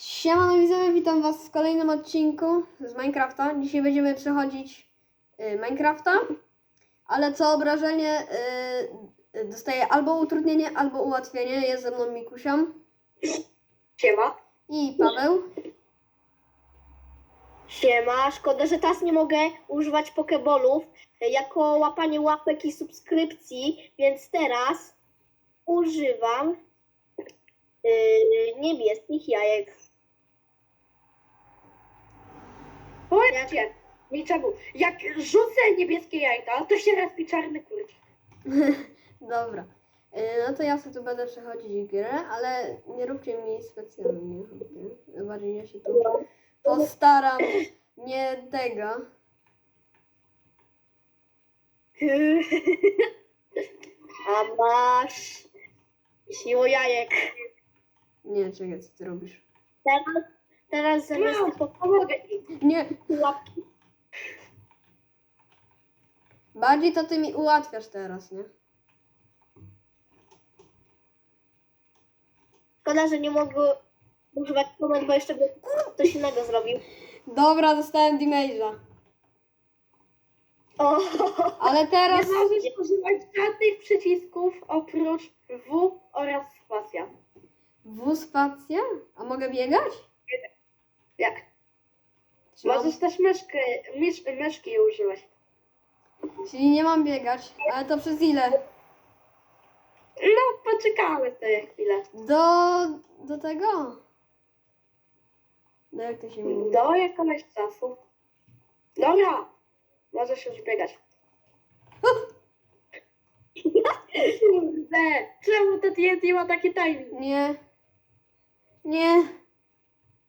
Siemano widzowie, witam was w kolejnym odcinku z Minecrafta. Dzisiaj będziemy przechodzić y, Minecrafta, ale co obrażenie y, dostaje albo utrudnienie, albo ułatwienie. Jest ze mną Mikusiam Siema. i Paweł. Siema, szkoda, że teraz nie mogę używać pokebolów jako łapanie łapek i subskrypcji, więc teraz używam yy, niebieskich jajek. Powiedzcie mi czemu. Jak rzucę niebieskie jajka, to się respi czarny kurcz. Dobra. Y, no to ja sobie tu będę przechodzić grę, ale nie róbcie mi specjalnie. chłopie. Bardziej ja się tu postaram nie tego. A masz siło jajek. Nie, czekaj, co ty robisz? Teraz, teraz zamiast No, pomogę. Nie, łapki bardziej to ty mi ułatwiasz teraz, nie? Szkoda, że nie mogę używać komend, bo jeszcze by ktoś innego zrobił. Dobra, dostałem damage'a. O, Ale teraz... Nie możesz używać żadnych przycisków oprócz W oraz spacja. W spacja? A mogę biegać? Jak? Czy mam- Możesz też myszkę, mysz, myszki używać. Czyli nie mam biegać, ale to przez ile? No, poczekamy sobie chwilę. Do... do tego? No jak to się mówi? Do jakiegoś czasu. Dobra. Możesz już biegać. Kurde, czemu to TNT ma taki timing? Nie. Nie.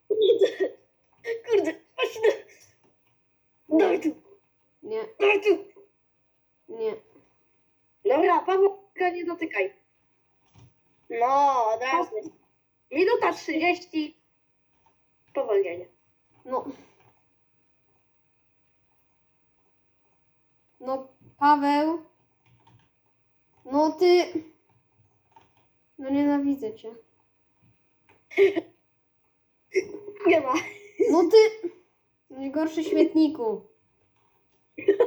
Kurde, tu. Dawaj tu, Nie. dawaj tu. Nie. Dobra, Paweł, nie dotykaj. no, od razu. Minuta 30. Powolnienie. No. No, Paweł. No ty... No nienawidzę cię. Nie ma. No ty... Najgorszy śmietniku.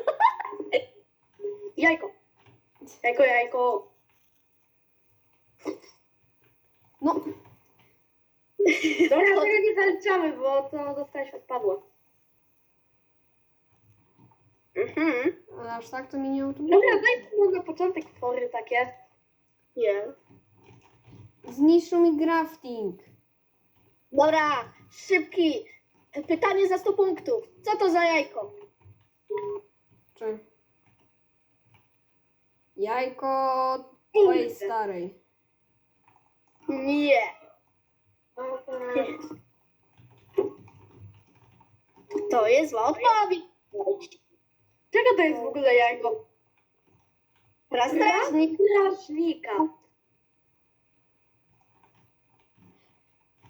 Jajko. Jajko, jajko. No. Dobra, tego nie zaliczamy, bo to dostałeś od Pawła. Mhm. Ale aż tak to mi nie autobus. Dobra, daj mu na początek twory takie. Nie. Zniszczył mi crafting. Dobra, szybki. Pytanie za 100 punktów. Co to za jajko? Czy... Jajko twojej Kurde. starej. Nie. To jest zła odpowiedź. Czego to jest w ogóle jajko? Strażnik. Strażnika.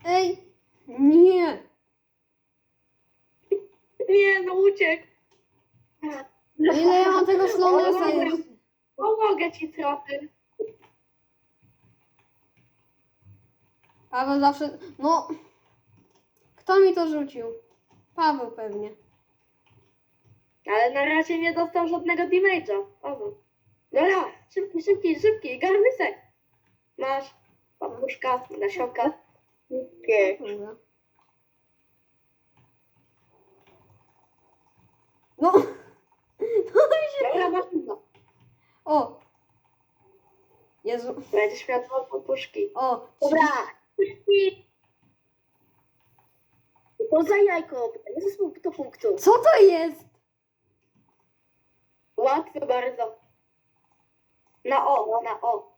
Ej! Nie! Nie, no uciekł. Ile ja mam tego slownessa jeszcze? Pomogę ci trochę. Paweł zawsze... No... Kto mi to rzucił? Paweł pewnie. Ale na razie nie dostał żadnego damage'a. Paweł. Dobra, szybki, szybki, szybki. Garnysek. Masz papuszka, nasionka. Nie. Dobra. No! No. Dobra, masz jedno. O! Jezu. Będziesz miał dwa papuszki. O! Dobra. Szybki. To za jajko. Pytanie za 100 punktów. Co to jest? Łatwe bardzo. Na O, na O.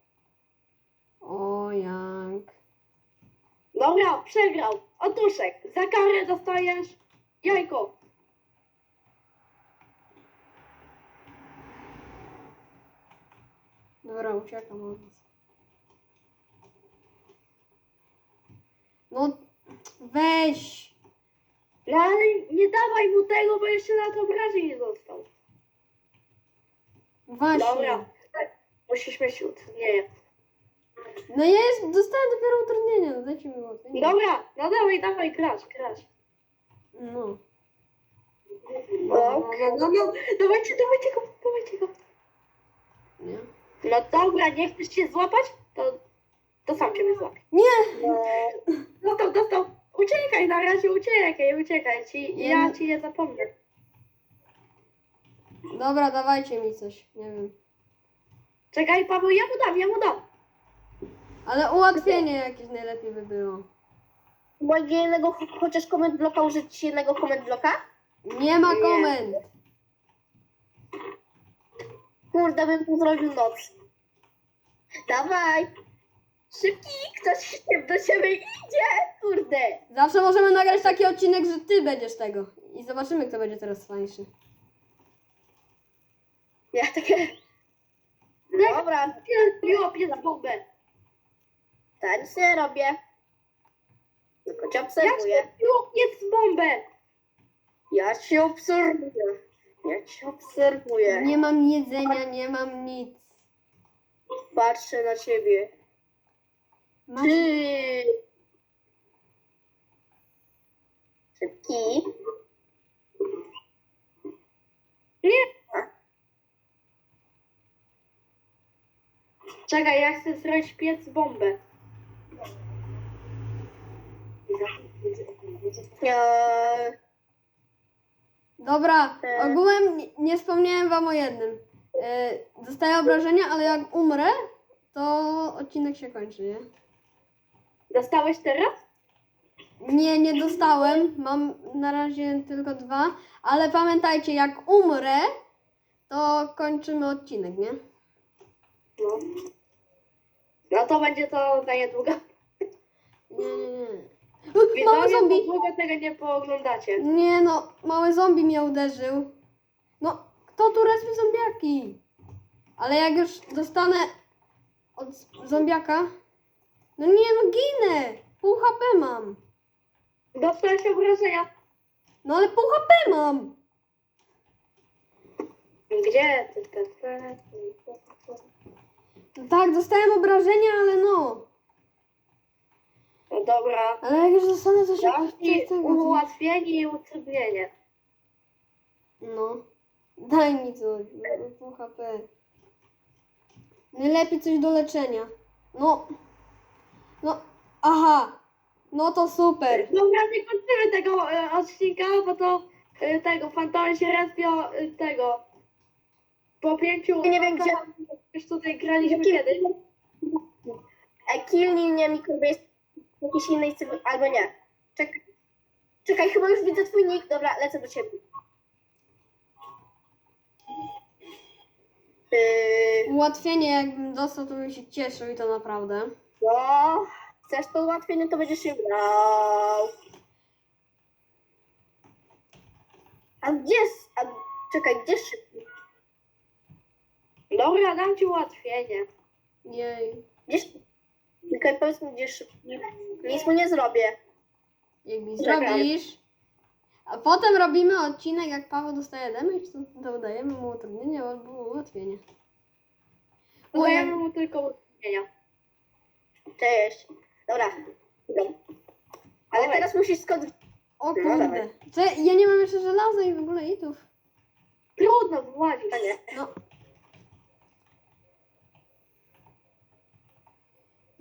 O, jak. Dobra, przegrał. Otuszek, za karę dostajesz jajko. Dobra, uciekam od was. No, weź! No ale nie dawaj mu tego, bo jeszcze na to obrazie nie dostał. Właśnie. Dobra. Musisz mieć utrudnienie. No ja jest, dostałem dopiero utrudnienia, no dajcie mi. Dobra, no dawaj, dawaj, grać, grać. No. No, no, no, no, dawajcie, dawajcie go, dawajcie go. Nie. No dobra, nie chcesz się złapać? To, to sam cię złapie. Nie! Dostał, dostał. Uciekaj na razie, uciekaj, uciekaj. Ci, Nie, ja ci nie zapomnę. Dobra, dawajcie mi coś, nie wiem. Czekaj, Paweł, ja mu dam, ja mu dam. Ale ułatwienie jakieś najlepiej by było. Mogę jednego ch- chociaż comment bloka użyć jednego comment bloka? Nie ma Nie. komend. Kurde, bym tu zrobił noc. Dawaj! Szybki, ktoś się do siebie idzie! Kurde! Zawsze możemy nagrać taki odcinek, że ty będziesz tego. I zobaczymy, kto będzie teraz fajniejszy. Ja takie... Dobra, Łapie za bombę. ja nic nie robię. Tylko cię Jak obserwuję. się łopiec bombę? Ja cię obserwuję. Ja cię obserwuję. Nie mam jedzenia, nie mam nic. Patrzę na ciebie. Masz... Ty! Szybki. Nie. Czekaj, ja chcę zrobić piec bombę. Eee, Dobra, E. ogółem nie- nie wspomniałem wam o jednym. E, Dostaję obrażenia, ale jak umrę, to odcinek się kończy, nie? Dostałeś teraz? Nie, nie dostałem. Mam na razie tylko dwa. Ale pamiętajcie, jak umrę, to kończymy odcinek, nie? No. No to będzie to niedługo. Nie, nie, nie. Uh, Mały Widzowie, zombie! długo tego nie pooglądacie. Nie no, mały zombie mnie uderzył. No, kto tu respi zombiaki? Ale jak już dostanę od z- zombiaka... No nie, no ginę! Pół HP mam. Dostałeś obrażenia. No ale pół HP mam. Gdzie? Ty, No tak, dostałem obrażenia, ale no. No dobra. Ale jak już dostanę coś ci tego, ułatwienie i utrudnienie. No. Daj mi coś, pół HP. Najlepiej coś do leczenia. No. No. Aha. No to super. Dobra, nie kończymy tego e, odcinka, bo to e, tego fantomy się respią e, tego. Po pięciu. Ja nie wiem, gdzie- Już tutaj graliśmy Jakim- kiedyś. E, Kilnij mnie mikrobie w jakiejś innej cywil... Albo nie. Czekaj. Czekaj, chyba już widzę twój nick. Dobra, lecę do ciebie. Yy, Ułatwienie jakbym dostał, to bym się cieszył i to naprawdę. no, chcesz to ułatwienie, to będziesz się brał. A gdzie jest... A, czekaj, gdzie szybki? Dobra, dam ci ułatwienie. Jej. Gdzie szybki? Czekaj, powiedz mi, gdzie szybki. Nic mu nie zrobię. Jak mi Czekaj. zrobisz. A potem robimy odcinek, jak Paweł dostaje damage, to dodajemy mu utrudnienie albo ułatwienie. Dajemy mu tylko utrudnienia. Cześć. Dobra. Idę. Ale Dawaj. teraz musisz skąd... O No, kurde. dawaj. Co, ja nie mam jeszcze żelaza i w ogóle itów. Trudno. A nie. No.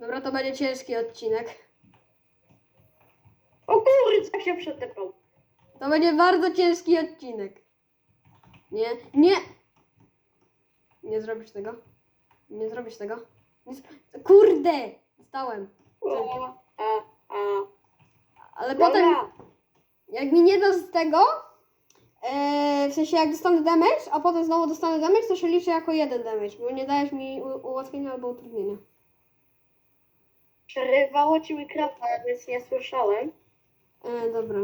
Dobra, to będzie ciężki odcinek. O jak się przetepał. To będzie bardzo ciężki odcinek. Nie, nie. Nie zrobisz tego. Nie zrobisz tego. Nie zro... Kurde! Dostałem. O, a, a. Ale potem, Dobra. jak mi nie dasz z tego, e, w sensie jak dostanę damage, a potem znowu dostanę damage, to się liczy jako jeden damage, bo nie dajesz mi ułatwienia albo utrudnienia. Przerywało ci mikrofon, więc nie słyszałem. E, dobra.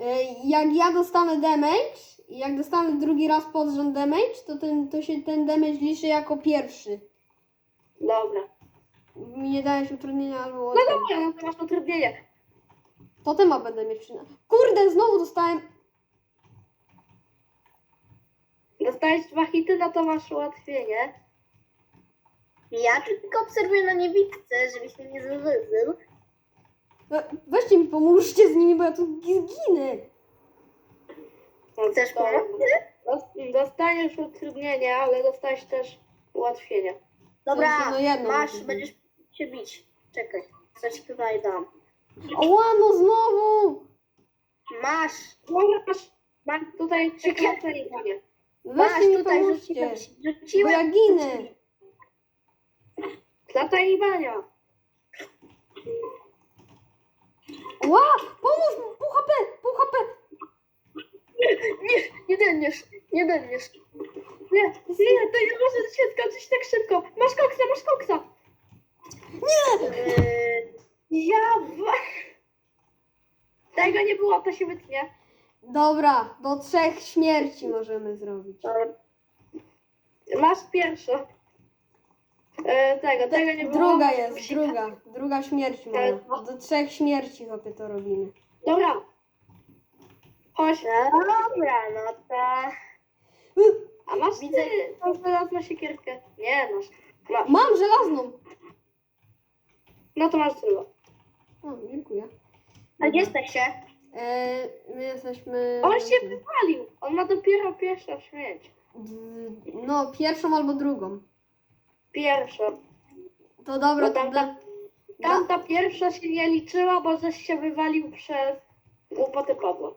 E, jak ja dostanę damage jak dostanę drugi raz pod rząd damage, to, ten, to się ten damage liczy jako pierwszy. Dobra. Mi nie dajesz utrudnienia albo No dobra, no to masz utrudnienie. Totema będę mieć przyna... Kurde, znowu dostałem... Dostałeś dwa hity, no to masz ułatwienie. Ja tylko obserwuję na niewidce, żebyś mnie nie zauważył. We, weźcie mi, pomóżcie z nimi, bo ja tu zginę. Chcesz To-? Dos- Dostaniesz utrudnienie, ale dostaniesz też ułatwienie. Dobra, no jedno masz, musi będziesz się bić. Czekaj, co ci tutaj dam. Oła, no znowu! Masz, masz, mam tutaj trzy kratki i koniec. masz Weźcie mi, tutaj, pomóżcie. rzuciłem, ci- Bo ja ginę. Bania. Ła, pomóż, pół HP, pół HP. Nie, nie dęniesz, nie dęniesz. Nie, nie, to nie może się skończyć tak szybko. Masz koksa, masz koksa. Yy, Ja... w- Tego nie było, to się wytnie. Dobra, do trzech śmierci możemy zrobić. Masz pierwszą. E, tego, tego nie było. Druga jest, Musi- druga. Druga śmierć moja. Do trzech śmierci, chłopie, to robimy. Dobra. Chodź. dobra, no to... A masz Widzę- ty tą żelazną siekierkę? Nie, masz. masz. Mam żelazną. No to masz drugą. O, dziękuję. A gdzie jesteście? E, my jesteśmy... On się wywalił. On ma dopiero pierwszą śmierć. D- No, pierwszą albo drugą. Pierwszą. To dobra, No to tam, da... ta, tamta pierwsza się nie liczyła, bo żeś się wywalił przez głupoty Pawła.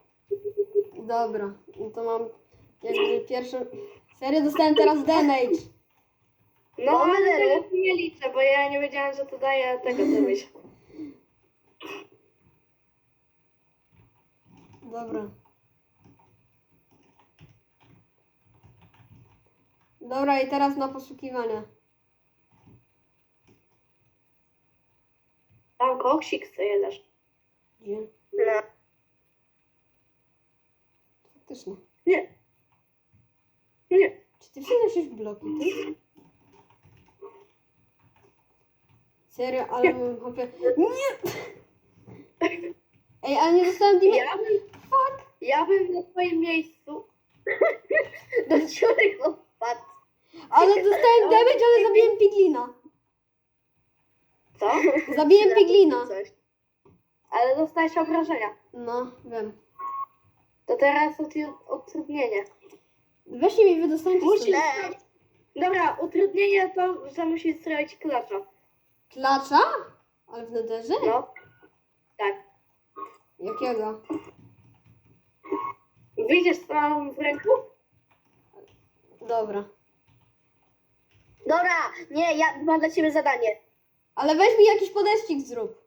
Dobra, no to mam jakby pierwszą... Serio, dostałem teraz damage. No, No, ale ale- tego nie liczę, bo ja nie wiedziałam, że to daje tego damage. Dobra. Dobra, i teraz na poszukiwania. Koksik chce jedziesz. Gdzie? No. Faktycznie. Nie. Nie. Czy ty przyniosłeś bloki, ty? Serio, ale mam. Nie! Ej, ale nie dostałem damage. Ja bym, ja bym na twoim miejscu. Do dziury go wpadł. Ale dostałem damage, ale zabiłem piglina. Co? Zabiłem piglina. Coś. Ale dostałeś obrażenia. No, wiem. To teraz utru- utrudnienie. Weźcie mi, wy dostaniecie Musisz- Dobra, utrudnienie to, że musisz zrobić klacza. Klacza? Ale w nederze? No. Tak. Jakiego? Wyjdziesz z tą w ręku? Dobra. Dobra, nie, ja mam dla ciebie zadanie. Ale weź mi jakiś podeścik zrób.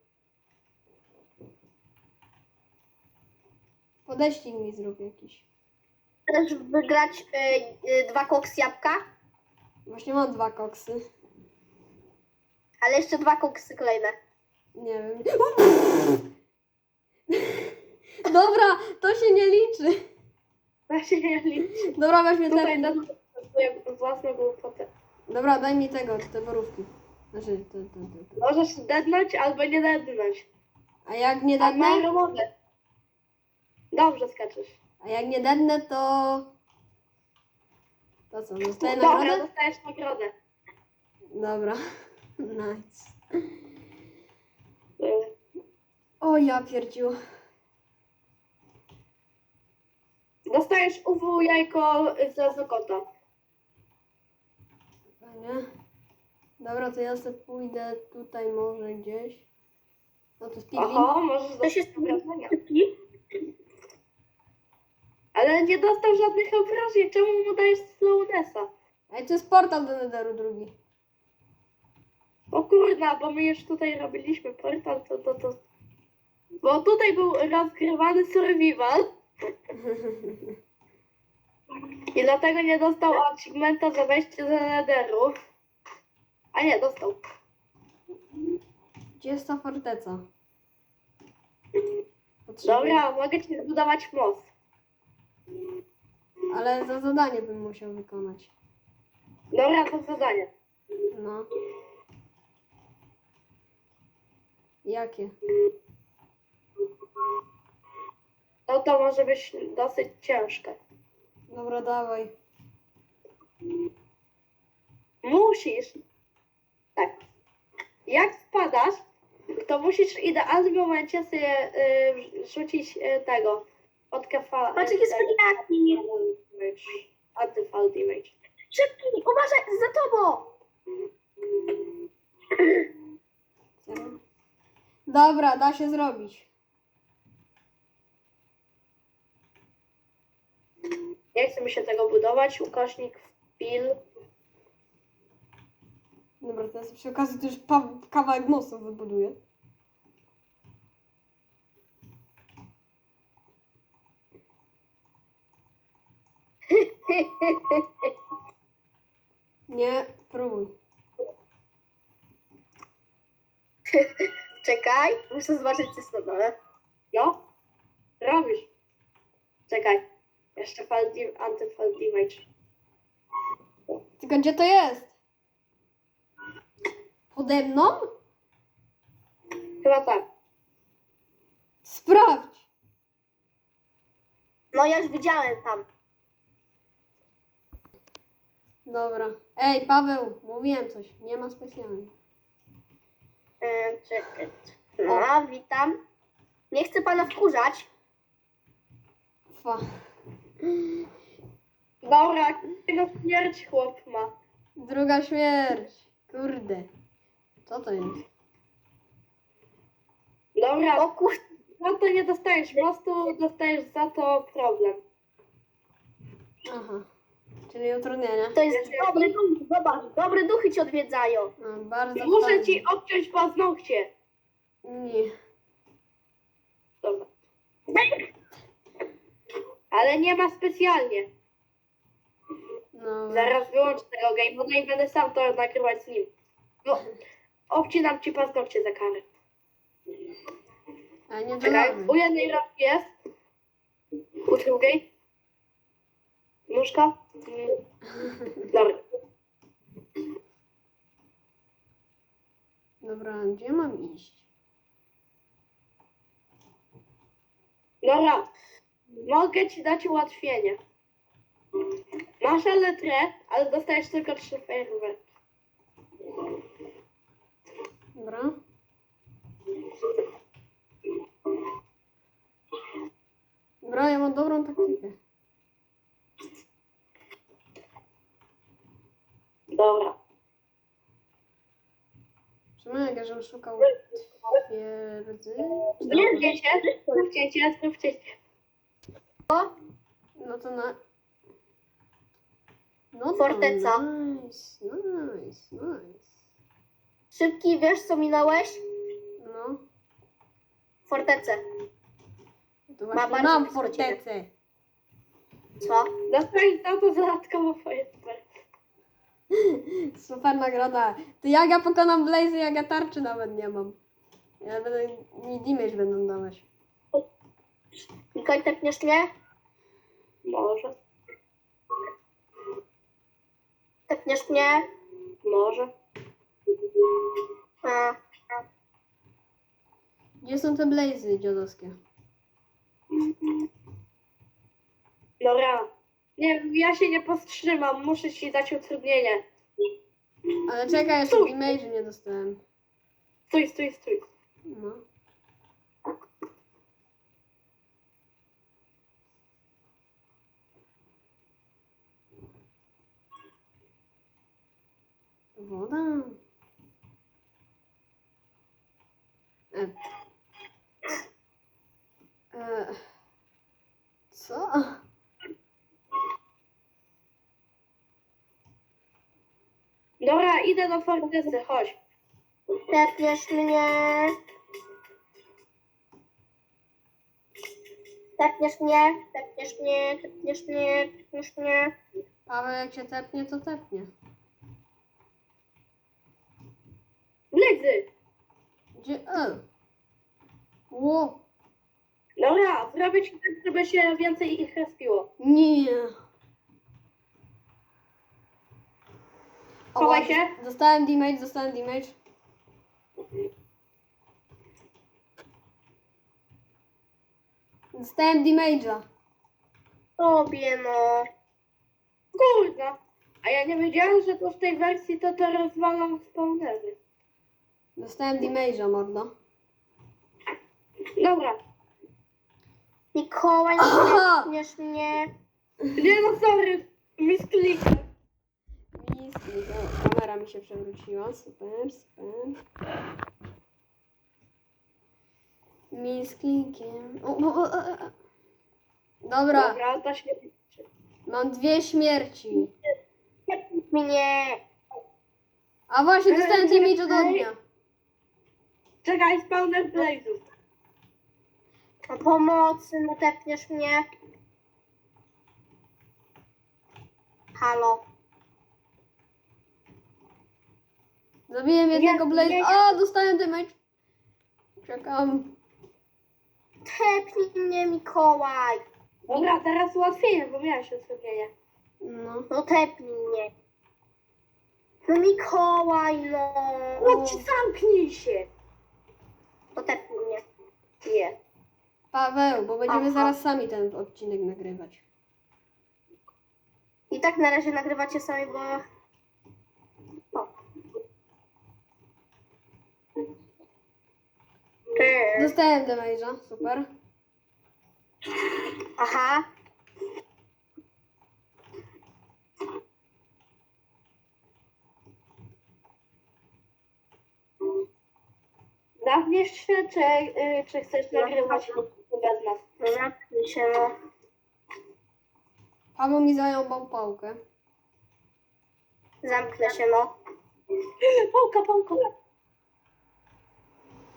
Podeścik mi zrób jakiś. Chcesz wygrać y, y, dwa koks jabłka, Właśnie mam dwa koksy. ale jeszcze dwa koksy kolejne. Nie wiem. Dobra, to się nie liczy. Się nie liczy. Dobra, weź mnie Tutaj ten. na swoją własną głupotę. Dobra, daj mi tego, te borówki. Znaczy, te, te, te, te. Możesz dednąć albo nie dednąć. A jak nie A dednę? robotę. Dobrze skaczesz. A jak nie dednę, to... To co, dostaję Dobra, nagrodę? dostajesz nagrodę. Dobra. Nice. Y, O ja pierdziu. Dostajesz UW jajko ze zokota. Fajnie. Dobra, to ja sobie pójdę tutaj może gdzieś. No to piglin. Oho, możesz To dostać się obrażenia. Ale nie dostał żadnych obrażeń. Czemu mu dajesz slownessa? Ej, to jest portal do Netheru drugi. O kurna, bo my już tutaj robiliśmy portal, to to to. Bo tutaj był rozgrywany survival. I dlatego nie dostał achievementa za wejście do Netheru. A nie, dostał. Gdzie jest ta forteca? Potrzebuję- Dobra, mogę ci zbudować most. Ale za zadanie bym musiał wykonać. Dobra, to zadanie. No. Jakie? No to może być dosyć ciężkie. Dobra, dawaj. Musisz. Tak. Jak spadasz, to musisz w idealnym momencie sobie y, rzucić y, tego. Od kafa. Patrz, jakie spaniaki. Antyfall damage. Szybki, uważaj, za tobą! Dobra, da się zrobić. Nie chce mi się tego budować. Ukośnik wpil. Dobra, teraz przy okazji też kawałek mostu wybuduję. Nie, próbuj. Czekaj, muszę zobaczyć, co jest na dole. No. Robisz. Czekaj. Jeszcze fall antyfall damage. Tylko gdzie to jest? Pode mną? Chyba tak. Sprawdź. No ja już widziałem tam. Dobra. Ej, Paweł, mówiłem coś. Nie ma specjalnie. E, czekaj. No, witam. Nie chcę pana wkurzać. Fa. Dobra, tego śmierć chłop ma. Druga śmierć. Kurde. Co to jest? Dobra, O kur... no to nie dostajesz mostu, dostajesz za to problem. Aha. Czyli utrudnienia. To jest dobry duch, zobacz, dobre duchy cię odwiedzają. No, bardzo Muszę fajnie. ci obciąć paznokcie. Nie. Dobra. Ale nie ma specjalnie. No. Zaraz wyłączę tego game moda i będę sam to nagrywać z nim. No, obcinam ci paznokcie za karę. A nie Czekaj, u jednej rączki jest. U drugiej. Nóżka. Dobra. Dobra, gdzie mam iść? Dobra. Mogę ci dać ułatwienie. Masz letrę, ale dostajesz tylko trzy fajerwerki. Dobra. Dobra, ja mam dobrą taktykę. Dobra. Jak żebym szukał twierdzy. Zróbcie się, zróbcie się, zróbcie się. No to na... No to Forteca. Nice, nice, nice. Szybki, wiesz co minąłeś? No, Fortecę. to Ma właśnie bardzo mam blisko fortecę. Co? Dostajesz za to dodatkowo fajerwerki. Super nagroda. To jak ja pokonam Blaze, jak ja tarczy nawet nie mam. Ja będę, mi damage będą dawać. Mikołaj, tepniesz mnie? Może, Tepniesz mnie? może. Gdzie są te Blazy dziadowskie? Dobra. Nie, ja się nie powstrzymam, muszę ci dać utrudnienie. Ale czekaj, jeszcze Stój. damage nie dostałem. Stój, stój, stój. No. Woda. E. Co? Dobra, idę do fortecy, chodź. tepniesz mnie? Tepniesz mnie? Tepniesz mnie? Tepniesz mnie? Tepniesz mnie? Paweł jak się tepnie, to tepnie. Bledzy. Gdzie? E. Ło. Dobra, zrobię ci tak, żeby się więcej ich respiło. Nie. O, Chowaj ładnie. się. Dostałem damage, dostałem damage. Dostałem damage'a. Tobie no. Kurna. A ja nie wiedziałem, że to w tej wersji to to rozwalam spawnery. Dostałem damage'a, mordo. Dobra. Mikołaj, Aha! nie mnie. Nie no, sorry. Misklikiem. Miski, o, kamera mi się przewróciła. Super, super. Mi z klikiem. O, o, o, o, o. Dobra, Dobra, się liczy. mam dwie śmierci. Mnie. A właśnie, dostałem damage od ognia. Czekaj, spawner Blaze'ów. No pomocy, no tepniesz mnie. Halo. Zabiłem jednego blaze. nie. O, dostałem damage. Czekam. Tepnij mnie, Mikołaj. Dobra, teraz ułatwienie, bo miałeś osłabienie. No. No tepnij mnie. No Mikołaj, no. No ci zamknij się. No tepnij mnie. Nie. Paweł, bo będziemy Aha. zaraz sami ten odcinek nagrywać. I tak na razie nagrywacie sami, bo... O. Ty. Dostałem damage'a, super. Aha. Się, czy, y, czy chcesz nagrywać bez nas? Się, no. Paweł mi zajął pałkę. Zamknę się, no. Pałka, pałka.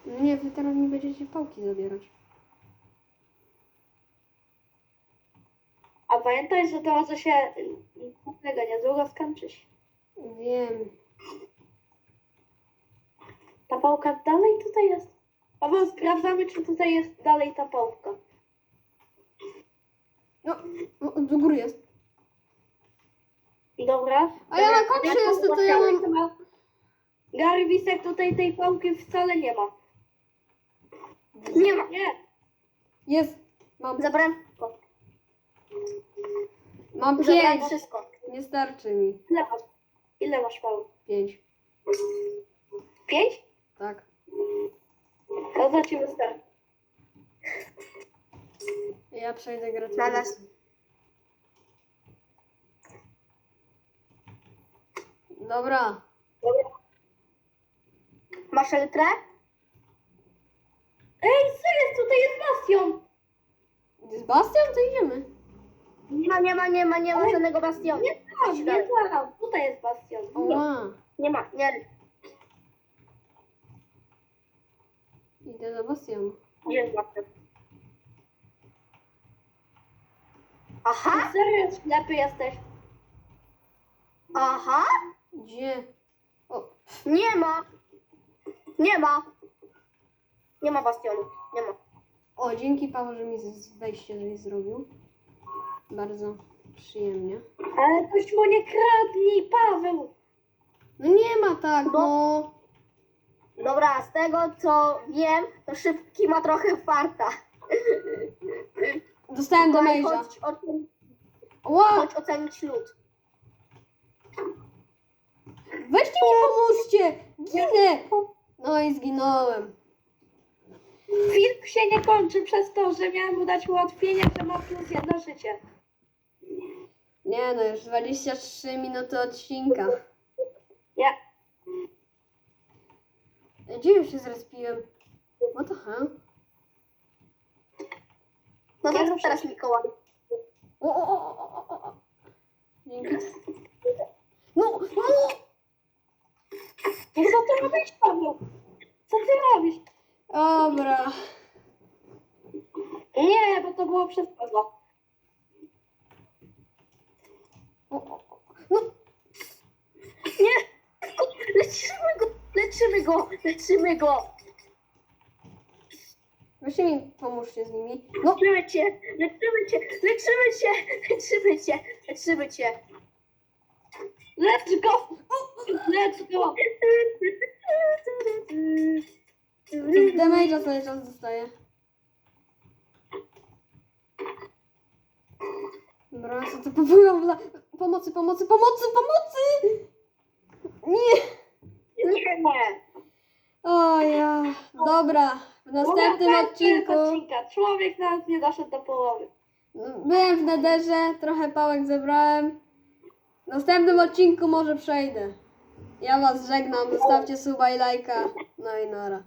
No nie, wy teraz mi będziecie pałki zabierać. A pamiętaj, że to może się tego niedługo skończyć. Wiem. Ta pałka dalej tutaj jest. Paweł, sprawdzamy, czy tutaj jest dalej ta pałka. No, no, do góry jest. Dobra. A ja na ja jestem, to ja mam... mam... Garwisek tutaj tej pałki wcale nie ma. Nie ma. Nie. Jest. Mam, Zabrałem wszystko. mam Zabrałem pięć. wszystko. Nie starczy mi. Ile masz? Ile masz pałek? Pięć. Pięć? Tak. To za ci wystarczy. Ja przejdę. Na nas. Dobra. Masz litrę? Ej, co jest? Tutaj jest bastion. Z Bastian to idziemy. Nie ma, nie ma, nie ma, nie ma żadnego bastionu. Nie Chodź nie dalej. tam. Tutaj jest bastion. Oła. Nie ma, nie. Idę do Bastianu. Nie jest. Aha, Serio ślepy jesteś. aha. Gdzie? O, Nie ma. Nie ma. Nie ma bastionu. Nie ma. o dzięki Paweł, że mi z- wejście mi zrobił. Bardzo przyjemnie. Ale ktoś mu nie kradnij, Paweł. No nie ma tak, no. Dobra, z tego co wiem, to szybki ma trochę farta. Dostałem do Mikołaj, mejża. chodź, ocen- chodź ocenić lód. Weźcie mi pomóżcie! Ginę! No i zginąłem. Film się nie kończy przez to, że miałem mu dać ułatwienie, że ma plus jedno życie. Nie no, już 23 minuty odcinka. Ja. Ej, Gdzie już się zrespiłem? What the hell? No to teraz Mikołaj? O, o, o, o, o, o. Dzięki. No, no! No co ty robisz, Paweł? Co ty robisz? Dobra. Nie, bo to było przez Pawła. O, o, o. No, Nie! Leczymy go! Leczymy go! Leczymy go! weźcie mi pomóżcie z nimi. No, Leczymy cię! Leczymy cię! Leczymy cię! Leczymy cię! Leczymy cię! Let's go! Let's go! damage'a cały czas dostaję. Dobra, co to popłynął za... Pomocy, pomocy, pomocy, pomocy! Nie! Nie, nie. O ja. Dobra, w następnym Mówię, odcinku odcinka. Człowiek nawet nie doszedł do połowy. byłem w nederze, trochę pałek zebrałem. W następnym odcinku może przejdę. Ja was żegnam, zostawcie suba i lajka. No i nara.